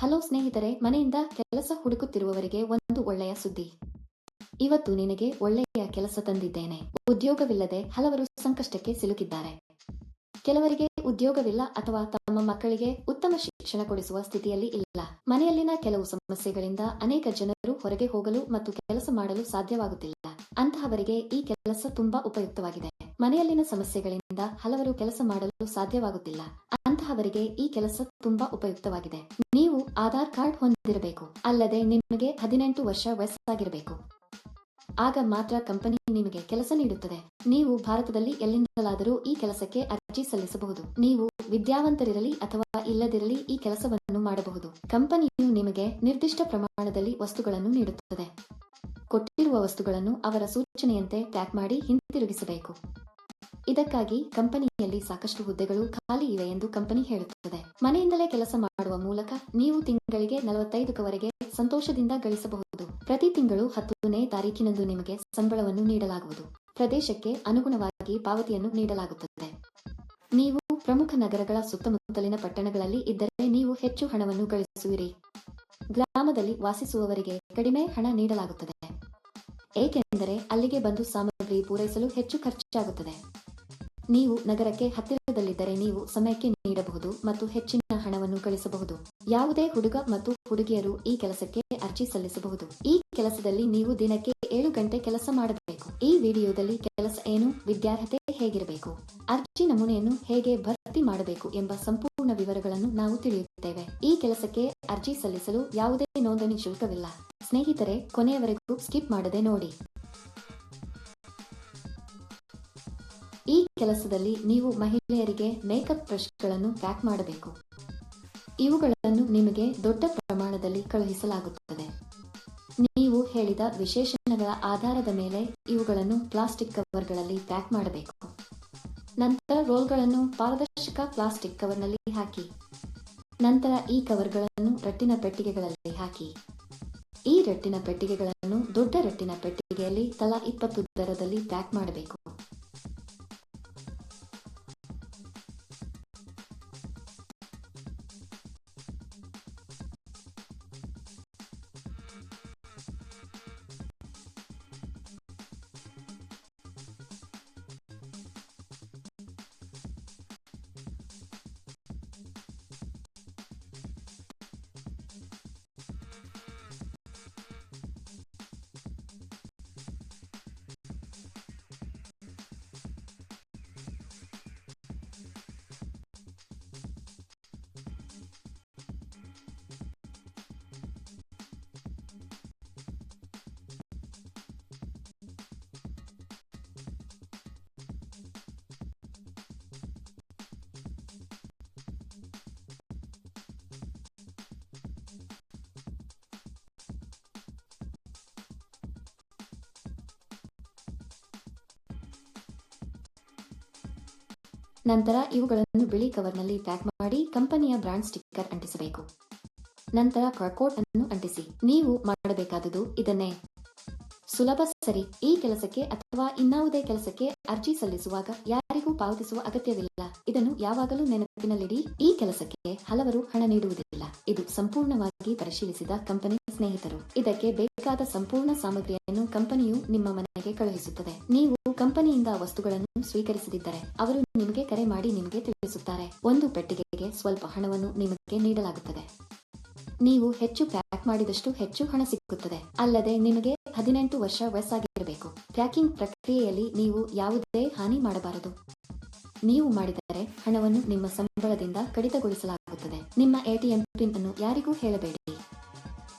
Hello ಸ್ನೇಹಿತರೆ, ಮನೆಯಿಂದ ಕೆಲಸ ಹುಡುಕುತ್ತಿರುವವರಿಗೆ ಒಂದು ಒಳ್ಳೆಯ ಸುದ್ದಿ. ಇವತ್ತು ನಿನಗೆ ಒಳ್ಳೆಯ ಕೆಲಸ ತಂದಿದ್ದೇನೆ. ಉದ್ಯೋಗವಿಲ್ಲದೆ ಹಲವರು ಸಂಕಷ್ಟಕ್ಕೆ ಸಿಲುಕಿದ್ದಾರೆ. ಕೆಲವರಿಗೆ ಉದ್ಯೋಗವಿಲ್ಲ ಅಥವಾ ತಮ್ಮ ಮಕ್ಕಳಿಗೆ ಉತ್ತಮ ಶಿಕ್ಷಣ ಕೊಡಿಸುವ ಸ್ಥಿತಿಯಲ್ಲಿ ಇಲ್ಲ. ಮನೆಯಲ್ಲಿನ ಕೆಲವು ಸಮಸ್ಯೆಗಳಿಂದ ಅನೇಕ ಜನರು ಹೊರಗೆ ಹೋಗಲು ಮತ್ತು ಕೆಲಸ ಮಾಡಲು ಸಾಧ್ಯವಾಗುತ್ತಿಲ್ಲ. ಅಂತಹವರಿಗೆ ಈ ಕೆಲಸ ತುಂಬಾ ಉಪಯುಕ್ತವಾಗಿದೆ. ಮನೆಯಲ್ಲಿನ ಸಮಸ್ಯೆಗಳಿಂದ ಹಲವರು ಕೆಲಸ ಮಾಡಲು ಸಾಧ್ಯವಾಗುತ್ತಿಲ್ಲ. ಅಂತಹವರಿಗೆ ಈ ಕೆಲಸ ತುಂಬಾ ಉಪಯುಕ್ತವಾಗಿದೆ. ನೀವು ಆಧಾರ್ ಕಾರ್ಡ್ ಹೊಂದಿರಬೇಕು. ಅಲ್ಲದೆ ನಿಮಗೆ ಹದಿನೆಂಟು ವರ್ಷ ವಯಸ್ಸಾಗಿರಬೇಕು. ಆಗ ಮಾತ್ರ ಕಂಪನಿ ನಿಮಗೆ ಕೆಲಸ ನೀಡುತ್ತದೆ. ನೀವು ಭಾರತದಲ್ಲಿ ಎಲ್ಲಿಂದಲಾದರೂ ಈ ಕೆಲಸಕ್ಕೆ ಅರ್ಜಿ ಸಲ್ಲಿಸಬಹುದು. ನೀವು ವಿದ್ಯಾವಂತರಿರಲಿ ಅಥವಾ ಇಲ್ಲದಿರಲಿ ಈ ಕೆಲಸವನ್ನು ಮಾಡಬಹುದು. ಕಂಪನಿಯು ನಿಮಗೆ ನಿರ್ದಿಷ್ಟ ಪ್ರಮಾಣದಲ್ಲಿ ವಸ್ತುಗಳನ್ನು ನೀಡುತ್ತದೆ. ಕೊಟ್ಟಿರುವ ವಸ್ತುಗಳನ್ನು ಅವರ ಸೂಚನೆಯಂತೆ ಪ್ಯಾಕ್ ಮಾಡಿ ಹಿಂತಿರುಗಿಸಬೇಕು. ಇದಕ್ಕಾಗಿ ಕಂಪನಿಯಲ್ಲಿ ಸಾಕಷ್ಟು ಹುದ್ದೆಗಳು ಖಾಲಿ ಇವೆ ಎಂದು ಕಂಪನಿ ಹೇಳುತ್ತದೆ. ಮನೆಯಿಂದಲೇ ಕೆಲಸ ಮಾಡುವ ಮೂಲಕ ನೀವು ತಿಂಗಳಿಗೆ ನಲವತ್ತೈದಕವರೆಗೆ ಸಂತೋಷದಿಂದ ಗಳಿಸಬಹುದು. ಪ್ರತಿ ತಿಂಗಳು ಹತ್ತನೇ ತಾರೀಕಿನಂದು ನಿಮಗೆ ಸಂಬಳವನ್ನು ನೀಡಲಾಗುವುದು. ಪ್ರದೇಶಕ್ಕೆ ಅನುಗುಣವಾಗಿ ಪಾವತಿಯನ್ನು ನೀಡಲಾಗುತ್ತದೆ. ನೀವು ಪ್ರಮುಖ ನಗರಗಳ ಸುತ್ತಮುತ್ತಲಿನ ಪಟ್ಟಣಗಳಲ್ಲಿ ಇದ್ದರೆ ನೀವು ಹೆಚ್ಚು ಹಣವನ್ನು ಗಳಿಸುವಿರಿ. ಗ್ರಾಮದಲ್ಲಿ ವಾಸಿಸುವವರಿಗೆ ಕಡಿಮೆ ಹಣ ನೀಡಲಾಗುತ್ತದೆ. ಏಕೆಂದರೆ ಅಲ್ಲಿಗೆ ಬಂದು ಸಾಮಗ್ರಿ ಪೂರೈಸಲು ಹೆಚ್ಚು ಖರ್ಚಾಗುತ್ತದೆ. ನೀವು ನಗರಕ್ಕೆ ಹತ್ತಿರದಲ್ಲಿದ್ದರೆ ನೀವು ಸಮಯಕ್ಕೆ ನೀಡಬಹುದು ಮತ್ತು ಹೆಚ್ಚಿನ ಹಣವನ್ನು ಗಳಿಸಬಹುದು. ಯಾವುದೇ ಹುಡುಗ ಮತ್ತು ಹುಡುಗಿಯರು ಈ ಕೆಲಸಕ್ಕೆ ಅರ್ಜಿ ಸಲ್ಲಿಸಬಹುದು. ಈ ಕೆಲಸದಲ್ಲಿ ನೀವು ದಿನಕ್ಕೆ ಏಳು ಗಂಟೆ ಕೆಲಸ ಮಾಡಬೇಕು. ಈ ವಿಡಿಯೋದಲ್ಲಿ ಕೆಲಸ ಏನು, ವಿದ್ಯಾರ್ಹತೆ ಹೇಗಿರಬೇಕು, ಅರ್ಜಿ ನಮೂನೆಯನ್ನು ಹೇಗೆ ಭರ್ತಿ ಮಾಡಬೇಕು ಎಂಬ ಸಂಪೂರ್ಣ ವಿವರಗಳನ್ನು ನಾವು ತಿಳಿಯುತ್ತೇವೆ. ಈ ಕೆಲಸಕ್ಕೆ ಅರ್ಜಿ ಸಲ್ಲಿಸಲು ಯಾವುದೇ ನೋಂದಣಿ ಶುಲ್ಕವಿಲ್ಲ. ಸ್ನೇಹಿತರೆ, ಕೊನೆಯವರೆಗೂ ಸ್ಕಿಪ್ ಮಾಡದೆ ನೋಡಿ. ಕೆಲಸದಲ್ಲಿ ನೀವು ಮಹಿಳೆಯರಿಗೆ ಮೇಕಪ್ ಬ್ರಷ್ಗಳನ್ನು ಪ್ಯಾಕ್ ಮಾಡಬೇಕು. ಇವುಗಳನ್ನು ನಿಮಗೆ ದೊಡ್ಡ ಪ್ರಮಾಣದಲ್ಲಿ ಕಳುಹಿಸಲಾಗುತ್ತದೆ. ನೀವು ಹೇಳಿದ ವಿಶೇಷಣಗಳ ಆಧಾರದ ಮೇಲೆ ಇವುಗಳನ್ನು ಪ್ಲಾಸ್ಟಿಕ್ ಕವರ್ಗಳಲ್ಲಿ ಪ್ಯಾಕ್ ಮಾಡಬೇಕು. ನಂತರ ರೋಲ್ಗಳನ್ನು ಪಾರದರ್ಶಕ ಪ್ಲಾಸ್ಟಿಕ್ ಕವರ್ನಲ್ಲಿ ಹಾಕಿ. ನಂತರ ಈ ಕವರ್ಗಳನ್ನು ರಟ್ಟಿನ ಪೆಟ್ಟಿಗೆಗಳಲ್ಲಿ ಹಾಕಿ. ಈ ರಟ್ಟಿನ ಪೆಟ್ಟಿಗೆಗಳನ್ನು ದೊಡ್ಡ ರಟ್ಟಿನ ಪೆಟ್ಟಿಗೆಯಲ್ಲಿ ತಲಾ ಇಪ್ಪತ್ತು ದರದಲ್ಲಿ ಪ್ಯಾಕ್ ಮಾಡಬೇಕು. ನಂತರ ಇವುಗಳನ್ನು ಬಿಳಿ ಕವರ್ನಲ್ಲಿ ಪ್ಯಾಕ್ ಮಾಡಿ ಕಂಪನಿಯ ಬ್ರಾಂಡ್ ಸ್ಟಿಕ್ಕರ್ ಅಂಟಿಸಬೇಕು. ನಂತರ ಕಾರ್ಕೋಡ್ ಅನ್ನು ಅಂಟಿಸಿ. ನೀವು ಮಾಡಬೇಕಾದದು ಇದನ್ನೇ. ಸುಲಭ ಸರಿ. ಈ ಕೆಲಸಕ್ಕೆ ಅಥವಾ ಇನ್ನಾವುದೇ ಕೆಲಸಕ್ಕೆ ಅರ್ಜಿ ಸಲ್ಲಿಸುವಾಗ ಪಾವತಿಸುವ ಅಗತ್ಯವಿಲ್ಲ. ಇದನ್ನು ಯಾವಾಗಲೂ ನೆನಪಿನಲ್ಲಿಡಿ, ಈ ಕೆಲಸಕ್ಕೆ ಹಲವರು ಹಣ ನೀಡುವುದಿಲ್ಲ. ಇದು ಸಂಪೂರ್ಣವಾಗಿ ಪರಿಶೀಲಿಸಿದ ಕಂಪನಿ ಸ್ನೇಹಿತರು. ಇದಕ್ಕೆ ಬೇಕಾದ ಸಂಪೂರ್ಣ ಸಾಮಗ್ರಿಯನ್ನು ಕಂಪನಿಯು ನಿಮ್ಮ ಮನೆಗೆ ಕಳುಹಿಸುತ್ತದೆ. ನೀವು ಕಂಪನಿಯಿಂದ ವಸ್ತುಗಳನ್ನು ಸ್ವೀಕರಿಸದಿದ್ದರೆ, ಅವರು ನಿಮಗೆ ಕರೆ ಮಾಡಿ ನಿಮಗೆ ತಿಳಿಸುತ್ತಾರೆ. ಒಂದು ಪೆಟ್ಟಿಗೆಗೆ ಸ್ವಲ್ಪ ಹಣವನ್ನು ನಿಮಗೆ ನೀಡಲಾಗುತ್ತದೆ. ನೀವು ಹೆಚ್ಚು ಪ್ಯಾಕ್ ಮಾಡಿದಷ್ಟು ಹೆಚ್ಚು ಹಣ ಸಿಕ್ಕುತ್ತದೆ. ಅಲ್ಲದೆ ನಿಮಗೆ ಹದಿನೆಂಟು ವರ್ಷ ವಯಸ್ಸಾಗಿರಬೇಕು. ಪ್ಯಾಕಿಂಗ್ ಪ್ರಕ್ರಿಯೆಯಲ್ಲಿ ನೀವು ಯಾವುದೇ ಹಾನಿ ಮಾಡಬಾರದು. ನೀವು ಮಾಡಿದರೆ ಹಣವನ್ನು ನಿಮ್ಮ ಸಂಬಳದಿಂದ ಕಡಿತಗೊಳಿಸಲಾಗುತ್ತದೆ. ನಿಮ್ಮ ಎಟಿಎಂ ಪಿನ್ ಅನ್ನು ಯಾರಿಗೂ ಹೇಳಬೇಡಿ.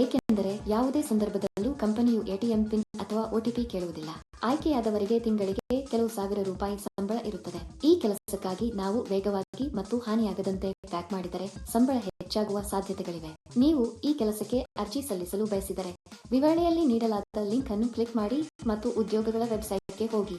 ಏಕೆಂದರೆ ಯಾವುದೇ ಸಂದರ್ಭದಲ್ಲೂ ಕಂಪನಿಯು ಎಟಿಎಂ ಪಿನ್ ಅಥವಾ ಒಟಿಪಿ ಕೇಳುವುದಿಲ್ಲ. ಆಯ್ಕೆಯಾದವರಿಗೆ ತಿಂಗಳಿಗೆ ಕೆಲವು ಸಾವಿರ ರೂಪಾಯಿ ಸಂಬಳ ಇರುತ್ತದೆ. ಈ ಕೆಲಸಕ್ಕಾಗಿ ನಾವು ವೇಗವಾಗಿ ಮತ್ತು ಹಾನಿಯಾಗದಂತೆ ಪ್ಯಾಕ್ ಮಾಡಿದರೆ ಸಂಬಳ ಹೆಚ್ಚಾಗುವ ಸಾಧ್ಯತೆಗಳಿವೆ. ನೀವು ಈ ಕೆಲಸಕ್ಕೆ ಅರ್ಜಿ ಸಲ್ಲಿಸಲು ಬಯಸಿದರೆ ವಿವರಣೆಯಲ್ಲಿ ನೀಡಲಾದ ಲಿಂಕ್ ಅನ್ನು ಕ್ಲಿಕ್ ಮಾಡಿ ಮತ್ತು ಉದ್ಯೋಗಗಳ ವೆಬ್ಸೈಟ್ಗೆ ಹೋಗಿ.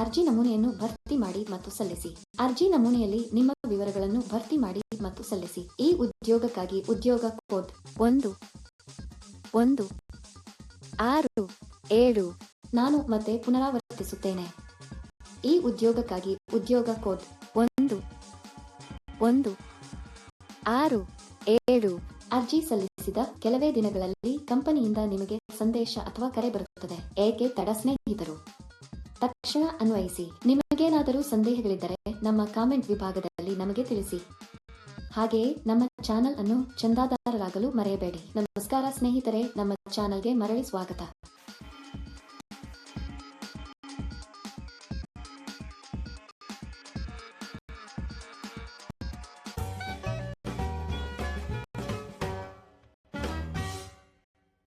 ಅರ್ಜಿ ನಮೂನೆಯನ್ನು ಭರ್ತಿ ಮಾಡಿ ಮತ್ತು ಸಲ್ಲಿಸಿ. ಅರ್ಜಿ ನಮೂನೆಯಲ್ಲಿ ನಿಮ್ಮ ವಿವರಗಳನ್ನು ಭರ್ತಿ ಮಾಡಿ ಮತ್ತು ಸಲ್ಲಿಸಿ. ಈ ಉದ್ಯೋಗಕ್ಕಾಗಿ ಉದ್ಯೋಗ ಕೋಡ್ ಒಂದು ಒಂದು, ಆರು, ಏಳು, ನಾನು ಮತ್ತೆ ಪುನರಾವರ್ತಿಸುತ್ತೇನೆ. ಈ ಉದ್ಯೋಗಕ್ಕಾಗಿ ಉದ್ಯೋಗ ಕೋಡ್ ಒಂದು ಒಂದು, ಆರು, ಏಳು ಅರ್ಜಿ ಸಲ್ಲಿಸಿದ ಕೆಲವೇ ದಿನಗಳಲ್ಲಿ ಕಂಪನಿಯಿಂದ ನಿಮಗೆ ಸಂದೇಶ ಅಥವಾ ಕರೆ ಬರುತ್ತದೆ. ಏಕೆ ತಡ ಸ್ನೇಹಿತರು? ತಕ್ಷಣ ಅನ್ವಯಿಸಿ. ನಿಮಗೇನಾದರೂ ಸಂದೇಹಗಳಿದ್ದರೆ ನಮ್ಮ ಕಾಮೆಂಟ್ ವಿಭಾಗದಲ್ಲಿ ನಮಗೆ ತಿಳಿಸಿ. ಹಾಗೆಯೇ ನಮ್ಮ ಚಾನೆಲ್ ಅನ್ನು ಚಂದಾದಾರರಾಗಲು ಮರೆಯಬೇಡಿ. ನಮಸ್ಕಾರ ಸ್ನೇಹಿತರೆ, ನಮ್ಮ ಚಾನೆಲ್ಗೆ ಮರಳಿ ಸ್ವಾಗತ.